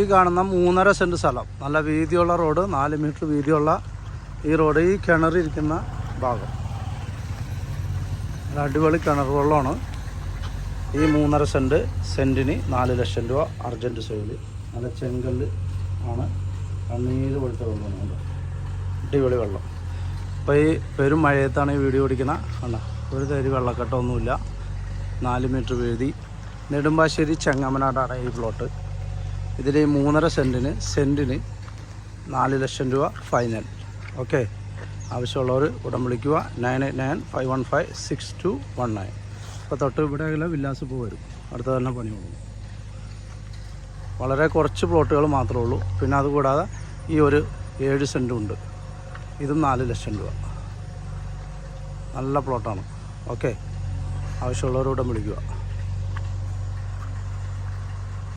ഈ കാണുന്ന മൂന്നര സെന്റ് സ്ഥലം. നല്ല വീതിയുള്ള റോഡ് നാല് മീറ്റർ വീതിയുള്ള ഈ റോഡ് ഈ കിണറിരിക്കുന്ന ഭാഗം. അടിപൊളി കിണർ വെള്ളമാണ്. ഈ മൂന്നര സെന്റ് സെന്റിന് നാല് ലക്ഷം രൂപ അർജന്റ് സെയിൽ നല്ല ചെങ്കല്ല് ആണ്. കണ്ണീര് പോലത്തെ വെള്ളമാണ് അടിപൊളി വെള്ളം. അപ്പോൾ ഈ പെരും മഴയത്താണ് ഈ വീഡിയോ ഓടിക്കുന്ന കണ്ട? ഒരു തരി വെള്ളക്കെട്ടൊന്നുമില്ല. നാല് മീറ്റർ വീതി. നെടുമ്പാശ്ശേരി ചെങ്ങമനാടാണ് ഈ പ്ലോട്ട്. ഇതിൽ മൂന്നര സെന്റിന് സെന്റിന് നാല് ലക്ഷം രൂപ ഫൈനൽ ഓക്കെ ആവശ്യമുള്ളവർ ഉടൻ വിളിക്കുക. Nine eight nine five one five six two one nine അപ്പോൾ തൊട്ട് ഇവിടെ വില്ലാസ് ഇപ്പോൾ വരും. അടുത്ത തന്നെ പണി കൊടുക്കും വളരെ കുറച്ച് പ്ലോട്ടുകൾ മാത്രമേ ഉള്ളൂ. പിന്നെ അതുകൂടാതെ ഈ ഒരു ഏഴ് സെന്റും ഉണ്ട്. ഇതും നാല് ലക്ഷം രൂപ. നല്ല പ്ലോട്ടാണ്. ഓക്കെ ആവശ്യമുള്ളവരോടും വിളിക്കുക.